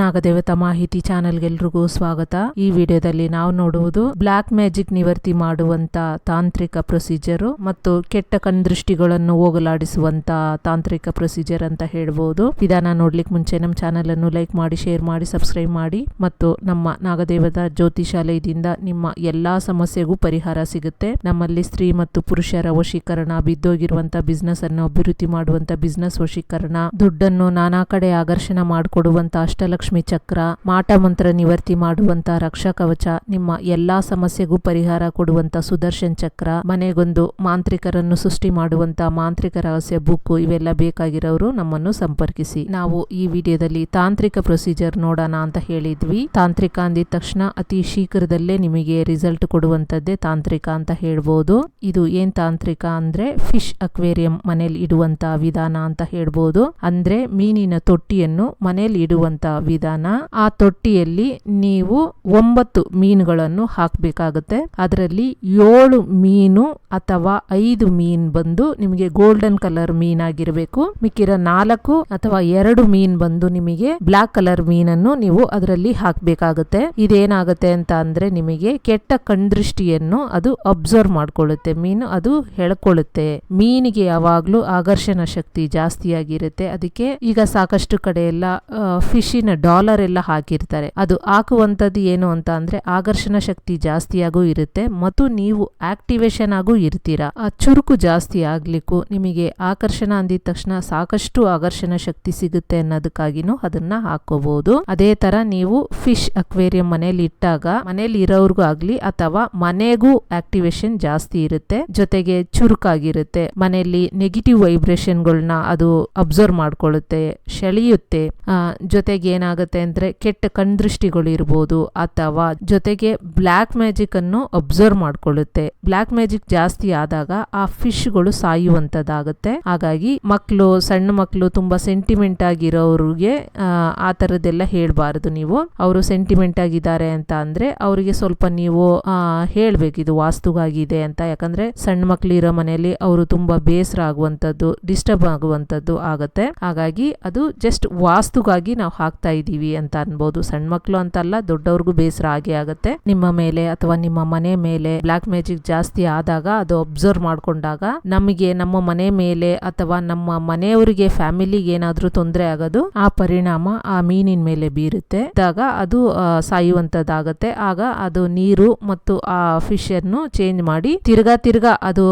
ನಾಗದೇವತಾ ಮಾಹಿತಿ ಚಾನೆಲ್ಗೆಲ್ರಿಗೂ ಸ್ವಾಗತ. ಈ ವಿಡಿಯೋದಲ್ಲಿ ನಾವು ನೋಡುವುದು ಬ್ಲಾಕ್ ಮ್ಯಾಜಿಕ್ ನಿವರ್ತಿ ಮಾಡುವಂತ ತಾಂತ್ರಿಕ ಪ್ರೊಸೀಜರ್ ಮತ್ತು ಕೆಟ್ಟ ಕಣ್ದೃಷ್ಟಿಗಳನ್ನು ಹೋಗಲಾಡಿಸುವಂತ ತಾಂತ್ರಿಕ ಪ್ರೊಸೀಜರ್ ಅಂತ ಹೇಳ್ಬೋದು. ವಿಧಾನ ನೋಡ್ಲಿಕ್ಕೆ ಮುಂಚೆ ನಮ್ಮ ಚಾನೆಲ್ ಅನ್ನು ಲೈಕ್ ಮಾಡಿ, ಶೇರ್ ಮಾಡಿ, ಸಬ್ಸ್ಕ್ರೈಬ್ ಮಾಡಿ ಮತ್ತು ನಮ್ಮ ನಾಗದೇವದ ಜ್ಯೋತಿಷಾಲಯದಿಂದ ನಿಮ್ಮ ಎಲ್ಲಾ ಸಮಸ್ಯೆಗೂ ಪರಿಹಾರ ಸಿಗುತ್ತೆ. ನಮ್ಮಲ್ಲಿ ಸ್ತ್ರೀ ಮತ್ತು ಪುರುಷರ ವಶೀಕರಣ, ಬಿದ್ದೋಗಿರುವಂತ ಬಿಸ್ನೆಸ್ ಅನ್ನು ಅಭಿವೃದ್ಧಿ ಮಾಡುವಂತ ಬಿಸ್ನೆಸ್ ವಶೀಕರಣ, ದುಡ್ಡನ್ನು ನಾನಾ ಕಡೆ ಆಕರ್ಷಣ ಮಾಡಿಕೊಡುವಂತ ಅಷ್ಟಲಕ್ಷ್ಮಿ ಚಕ್ರ, ಮಾಟ ಮಂತ್ರ ನಿವರ್ತಿ ಮಾಡುವಂತ ರಕ್ಷಾ ಕವಚ ನಿಮ್ಮ ಎಲ್ಲಾ ಸಮಸ್ಯೆಗೂ ಪರಿಹಾರ ಕೊಡುವಂತ ಸುದರ್ಶನ್ ಚಕ್ರ, ಮನೆಗೊಂದು ಮಾಂತ್ರಿಕರನ್ನು ಸೃಷ್ಟಿ ಮಾಡುವಂತ ಮಾಂತ್ರಿಕ ರಹಸ್ಯ ಬುಕ್ ಇವೆಲ್ಲ ಬೇಕಾಗಿರೋರು ನಮ್ಮನ್ನು ಸಂಪರ್ಕಿಸಿ. ನಾವು ಈ ವಿಡಿಯೋದಲ್ಲಿ ತಾಂತ್ರಿಕ ಪ್ರೊಸೀಜರ್ ನೋಡೋಣ ಅಂತ ಹೇಳಿದ್ವಿ. ತಾಂತ್ರಿಕ ಅಂದಿದ ತಕ್ಷಣ ಅತಿ ಶೀಘ್ರದಲ್ಲೇ ನಿಮಗೆ ರಿಸಲ್ಟ್ ಕೊಡುವಂತದ್ದೇ ತಾಂತ್ರಿಕ ಅಂತ ಹೇಳ್ಬೋದು. ಇದು ಏನ್ ತಾಂತ್ರಿಕ ಅಂದ್ರೆ ಫಿಶ್ ಅಕ್ವೇರಿಯಂ ಮನೇಲಿ ಇಡುವಂತ ವಿಧಾನ ಅಂತ ಹೇಳ್ಬೋದು. ಅಂದ್ರೆ ಮೀನಿನ ತೊಟ್ಟಿಯನ್ನು ಮನೇಲಿ ಇಡುವಂತ ವಿಧಾನ. ಆ ತೊಟ್ಟಿಯಲ್ಲಿ ನೀವು ಒಂಬತ್ತು ಮೀನುಗಳನ್ನು ಹಾಕಬೇಕಾಗುತ್ತೆ. ಅದರಲ್ಲಿ ಏಳು ಮೀನು ಅಥವಾ ಐದು ಮೀನ್ ಬಂದು ನಿಮಗೆ ಗೋಲ್ಡನ್ ಕಲರ್ ಮೀನಾಗಿರಬೇಕು. ಮಿಕ್ಕಿರ ನಾಲ್ಕು ಅಥವಾ ಎರಡು ಮೀನ್ ಬಂದು ನಿಮಗೆ ಬ್ಲಾಕ್ ಕಲರ್ ಮೀನನ್ನು ನೀವು ಅದರಲ್ಲಿ ಹಾಕಬೇಕಾಗುತ್ತೆ. ಇದೇನಾಗುತ್ತೆ ಅಂತ ಅಂದ್ರೆ ನಿಮಗೆ ಕೆಟ್ಟ ಕಣ್ದೃಷ್ಟಿಯನ್ನು ಅದು ಅಬ್ಸರ್ವ್ ಮಾಡ್ಕೊಳ್ಳುತ್ತೆ. ಮೀನು ಅದು ಹೇಳ್ಕೊಳ್ಳುತ್ತೆ. ಮೀನಿಗೆ ಯಾವಾಗ್ಲೂ ಆಕರ್ಷಣ ಶಕ್ತಿ ಜಾಸ್ತಿಯಾಗಿರುತ್ತೆ. ಅದಕ್ಕೆ ಈಗ ಸಾಕಷ್ಟು ಕಡೆ ಎಲ್ಲ ಫಿಶಿನ ಡಾಲರ್ ಎಲ್ಲ ಹಾಕಿರ್ತಾರೆ. ಅದು ಹಾಕುವಂತದ್ದು ಏನು ಅಂತ ಅಂದ್ರೆ ಆಕರ್ಷಣ ಶಕ್ತಿ ಜಾಸ್ತಿಯಾಗೂ ಇರುತ್ತೆ ಮತ್ತು ನೀವು ಆಕ್ಟಿವೇಶನ್ ಆಗು ಇರ್ತೀರಾ. ಆ ಚುರುಕು ಜಾಸ್ತಿ ಆಗ್ಲಿಕ್ಕೂ ನಿಮಗೆ ಆಕರ್ಷಣ ಅಂದಿದ ತಕ್ಷಣ ಸಾಕಷ್ಟು ಆಕರ್ಷಣ ಶಕ್ತಿ ಸಿಗುತ್ತೆ ಅನ್ನೋದಕ್ಕಾಗಿನೂ ಅದನ್ನ ಹಾಕೋಬಹುದು ಅದೇ ತರ ನೀವು ಫಿಶ್ ಅಕ್ವೇರಿಯಂ ಮನೇಲಿ ಇಟ್ಟಾಗ ಮನೇಲಿ ಇರೋರ್ಗೂ ಆಗ್ಲಿ ಅಥವಾ ಮನೆಗೂ ಆಕ್ಟಿವೇಶನ್ ಜಾಸ್ತಿ ಇರುತ್ತೆ. ಜೊತೆಗೆ ಚುರುಕಾಗಿರುತ್ತೆ. ಮನೆಯಲ್ಲಿ ನೆಗೆಟಿವ್ ವೈಬ್ರೇಷನ್ಗಳನ್ನ ಅದು ಅಬ್ಸರ್ವ್ ಮಾಡ್ಕೊಳ್ಳುತ್ತೆ ಸೆಳೆಯುತ್ತೆ. ಜೊತೆಗೆ ಏನಾಗುತ್ತೆ ಅಂದ್ರೆ ಕೆಟ್ಟ ಕಣ್ದೃಷ್ಟಿಗಳು ಇರ್ಬೋದು ಅಥವಾ ಜೊತೆಗೆ ಬ್ಲ್ಯಾಕ್ ಮ್ಯಾಜಿಕ್ ಅನ್ನು ಅಬ್ಸರ್ವ್ ಮಾಡ್ಕೊಳ್ಳುತ್ತೆ. ಬ್ಲ್ಯಾಕ್ ಮ್ಯಾಜಿಕ್ ಜಾಸ್ತಿ ಆದಾಗ ಆ ಫಿಶ್ಗಳು ಸಾಯುವಂಥದ್ದಾಗುತ್ತೆ. ಹಾಗಾಗಿ ಮಕ್ಕಳು ಸಣ್ಣ ಮಕ್ಕಳು ತುಂಬಾ ಸೆಂಟಿಮೆಂಟ್ ಆಗಿರೋರಿಗೆ ಆ, ಥರದ್ದೆಲ್ಲ ಹೇಳಬಾರದು ನೀವು. ಅವರು ಸೆಂಟಿಮೆಂಟ್ ಆಗಿದ್ದಾರೆ ಅಂತ ಅಂದರೆ ಅವರಿಗೆ ಸ್ವಲ್ಪ ನೀವು ಹೇಳಬೇಕು ಇದು ವಾಸ್ತುಗಾಗಿದೆ ಅಂತ. ಯಾಕಂದ್ರೆ ಸಣ್ಣ ಮಕ್ಕಳು ಇರೋ ಮನೆಯಲ್ಲಿ ಅವರು ತುಂಬಾ ಬೇಸರ ಆಗುವಂತದ್ದು ಡಿಸ್ಟರ್ಬ್ ಆಗುವಂಥದ್ದು ಆಗುತ್ತೆ. ಹಾಗಾಗಿ ಅದು ಜಸ್ಟ್ ವಾಸ್ತುಗಾಗಿ ನಾವು ಹಾಕ್ತಾ ಇದೀವಿ ಅಂತ ಅನ್ಬೋದು. ಸಣ್ಣ ಮಕ್ಳು ಅಂತಲ್ಲ ದೊಡ್ಡವ್ರಿಗೂ ಬೇಸರ ಆಗೇ ಆಗುತ್ತೆ. ನಿಮ್ಮ ಮೇಲೆ ಅಥವಾ ನಿಮ್ಮ ಮನೆ ಮೇಲೆ ಬ್ಲಾಕ್ ಮ್ಯಾಜಿಕ್ ಜಾಸ್ತಿ ಆದಾಗ ಅದು ಅಬ್ಸರ್ವ್ ಮಾಡ್ಕೊಂಡಾಗ ನಮಗೆ ನಮ್ಮ ಮನೆ ಮೇಲೆ ಅಥವಾ ನಮ್ಮ ಮನೆಯವರಿಗೆ, ಫ್ಯಾಮಿಲಿಗೆ ಏನಾದರೂ ತೊಂದರೆ ಆಗೋದು, ಆ ಪರಿಣಾಮ ಆ ಮೀನಿನ ಮೇಲೆ ಬೀರುತ್ತೆ. ಇದ್ದಾಗ ಅದು ಸಾಯುವಂತದ್ದಾಗತ್ತೆ ಆಗ ಅದು ನೀರು ಮತ್ತು ಆ ಫಿಶ್ ಅನ್ನು ಚೇಂಜ್ ಮಾಡಿ ತಿರ್ಗಾ ತಿರ್ಗಾ ಅದು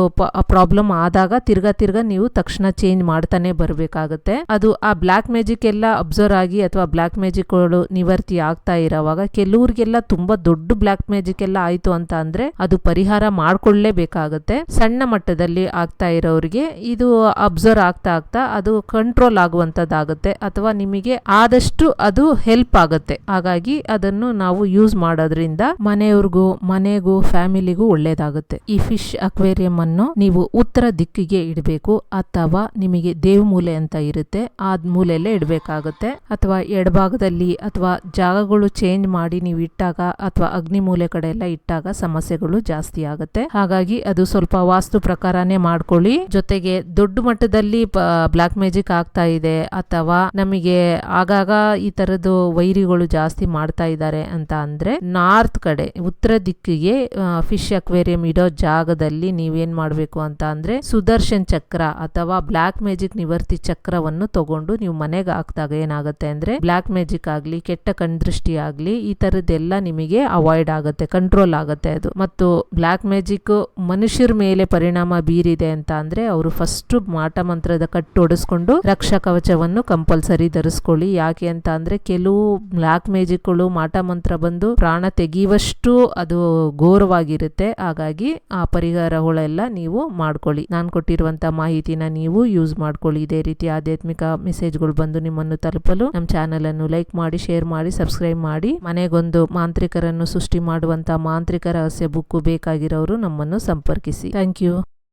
ಪ್ರಾಬ್ಲಮ್ ಆದಾಗ ತಿರ್ಗಾ ತಿರ್ಗಾ ನೀವು ತಕ್ಷಣ ಚೇಂಜ್ ಮಾಡ್ತಾನೆ ಬರ್ಬೇಕಾಗತ್ತೆ. ಅದು ಆ ಬ್ಲಾಕ್ ಮ್ಯಾಜಿಕ್ ಎಲ್ಲ ಅಬ್ಸರ್ವ್ ಆಗಿ ಅಥವಾ ಬ್ಲಾಕ್ ಮ್ಯಾಜಿಕ್ಗಳು ನಿವರ್ತಿ ಆಗ್ತಾ ಇರೋವಾಗ ಕೆಲವ್ರಿಗೆಲ್ಲ ತುಂಬಾ ದೊಡ್ಡ ಬ್ಲಾಕ್ ಮ್ಯಾಜಿಕ್ ಎಲ್ಲ ಆಯ್ತು ಅಂತ ಅಂದ್ರೆ ಅದು ಪರಿಹಾರ ಮಾಡ್ಕೊಳ್ಳೇಬೇಕಾಗತ್ತೆ. ಸಣ್ಣ ಮಟ್ಟದಲ್ಲಿ ಆಗ್ತಾ ಇರೋರಿಗೆ ಇದು ಅಬ್ಸರ್ವ್ ಆಗ್ತಾ ಆಗ್ತಾ ಅದು ಕಂಟ್ರೋಲ್ ಆಗುವಂತದ್ದಾಗುತ್ತೆ ಅಥವಾ ನಿಮಗೆ ಆದಷ್ಟು ಅದು ಹೆಲ್ಪ್ ಆಗುತ್ತೆ. ಹಾಗಾಗಿ ಅದನ್ನು ನಾವು ಯೂಸ್ ಮಾಡೋದ್ರಿಂದ ಮನೆಯವ್ರಿಗೂ, ಮನೆಗೂ, ಫ್ಯಾಮಿಲಿಗೂ ಒಳ್ಳೇದಾಗುತ್ತೆ. ಈ ಫಿಶ್ ಅಕ್ವೇರಿಯಂ ಅನ್ನು ನೀವು ಉತ್ತರ ದಿಕ್ಕಿಗೆ ಇಡಬೇಕು ಅಥವಾ ನಿಮಗೆ ದೇವ್ ಮೂಲೆ ಅಂತ ಇರುತ್ತೆ ಆ ಮೂಲೆಯಲ್ಲೇ ಇಡಬೇಕಾಗುತ್ತೆ. ಅಥವಾ ಎಡಭಾಗದಲ್ಲಿ ಅಥವಾ ಜಾಗಗಳು ಚೇಂಜ್ ಮಾಡಿ ನೀವು ಇಟ್ಟಾಗ ಅಥವಾ ಅಗ್ನಿ ಮೂಲೆ ಕಡೆ ಎಲ್ಲ ಇಟ್ಟಾಗ ಸಮಸ್ಯೆಗಳು ಜಾಸ್ತಿ ಆಗುತ್ತೆ. ಹಾಗಾಗಿ ಅದು ಸ್ವಲ್ಪ ವಾಸ್ತು ಪ್ರಕಾರನೇ ಮಾಡ್ಕೊಳ್ಳಿ. ಜೊತೆಗೆ ದೊಡ್ಡ ಮಟ್ಟದಲ್ಲಿ ಬ್ಲಾಕ್ ಮ್ಯಾಜಿಕ್ ಆಗ್ತಾ ಇದೆ ಅಥವಾ ನಮಗೆ ಆಗಾಗ ಈ ತರದ್ದು ವೈರಿಗಳು ಜಾಸ್ತಿ ಮಾಡ್ತಾ ಇದ್ದಾರೆ ಅಂತ ಅಂದ್ರೆ ನಾರ್ತ್ ಕಡೆ, ಉತ್ತರ ದಿಕ್ಕಿಗೆ ಫಿಶ್ ಅಕ್ವೇರಿಯಂ ಇಡೋ ಜಾಗದಲ್ಲಿ ನೀವೇನ್ ಮಾಡಬೇಕು ಅಂತ ಅಂದ್ರೆ ಸುದರ್ಶನ್ ಚಕ್ರ ಅಥವಾ ಬ್ಲಾಕ್ ಮ್ಯಾಜಿಕ್ ನಿವರ್ತಿ ಚಕ್ರವನ್ನು ತಗೊಂಡು ನೀವು ಮನೆಗೆ ಹಾಕಿದಾಗ ಏನಾಗುತ್ತೆ ಅಂದ್ರೆ ಬ್ಲಾಕ್ ಮ್ಯಾಜಿಕ್ ಆಗಲಿ, ಕೆಟ್ಟ ಕಣ್ದೃಷ್ಟಿ ಆಗಲಿ, ಈ ಥರದ್ದೆಲ್ಲ ನಿಮಗೆ ಅವಾಯ್ಡ್ ಆಗುತ್ತೆ ಕಂಟ್ರೋಲ್ ಆಗುತ್ತೆ ಅದು. ಮತ್ತು ಬ್ಲ್ಯಾಕ್ ಮ್ಯಾಜಿಕ್ ಮನುಷ್ಯರ ಮೇಲೆ ಪರಿಣಾಮ ಬೀರಿದೆ ಅಂತ ಅಂದರೆ ಅವರು ಫಸ್ಟ್ ಮಾಟ ಮಂತ್ರದ ಕಟ್ಟು ಒಡಿಸ್ಕೊಂಡು ರಕ್ಷಾ ಕವಚವನ್ನು ಕಂಪಲ್ಸರಿ ಧರಿಸ್ಕೊಳ್ಳಿ. ಯಾಕೆ ಅಂತ ಅಂದರೆ ಕೆಲವು ಬ್ಲ್ಯಾಕ್ ಮ್ಯಾಜಿಕ್ಗಳು ಮಾಟ ಮಂತ್ರ ಬಂದು ಪ್ರಾಣ ತೆಗೆಯುವಷ್ಟು ಅದು ಘೋರವಾಗಿರುತ್ತೆ. ಹಾಗಾಗಿ ಆ ಪರಿಹಾರಗಳೆಲ್ಲ ನೀವು ಮಾಡ್ಕೊಳ್ಳಿ. ನಾನು ಕೊಟ್ಟಿರುವಂತ ಮಾಹಿತಿನ ನೀವು ಯೂಸ್ ಮಾಡ್ಕೊಳ್ಳಿ. ಇದೇ ರೀತಿ ಆಧ್ಯಾತ್ಮಿಕ ಮೆಸೇಜ್ಗಳು ಬಂದು ನಿಮ್ಮನ್ನು ತಲುಪಲು ನಮ್ಮ ಚಾನೆಲ್ ಅನ್ನು ಲೈಕ್ ಮಾಡಿ ಶೇರ್ ಮಾಡಿ ಸಬ್ಸ್ಕ್ರೈಬ್ ಮಾಡಿ. ಮನೆಗೊಂದು ಮಾಂತ್ರಿಕರನ್ನು ಸೃಷ್ಟಿ ಮಾಡುವಂತ ಮಾಂತ್ರಿಕ ರಹಸ್ಯ ಬುಕ್ ಬೇಕಾಗಿರೋರು ನಮ್ಮನ್ನು ಸಂಪರ್ಕಿಸಿ. Thank you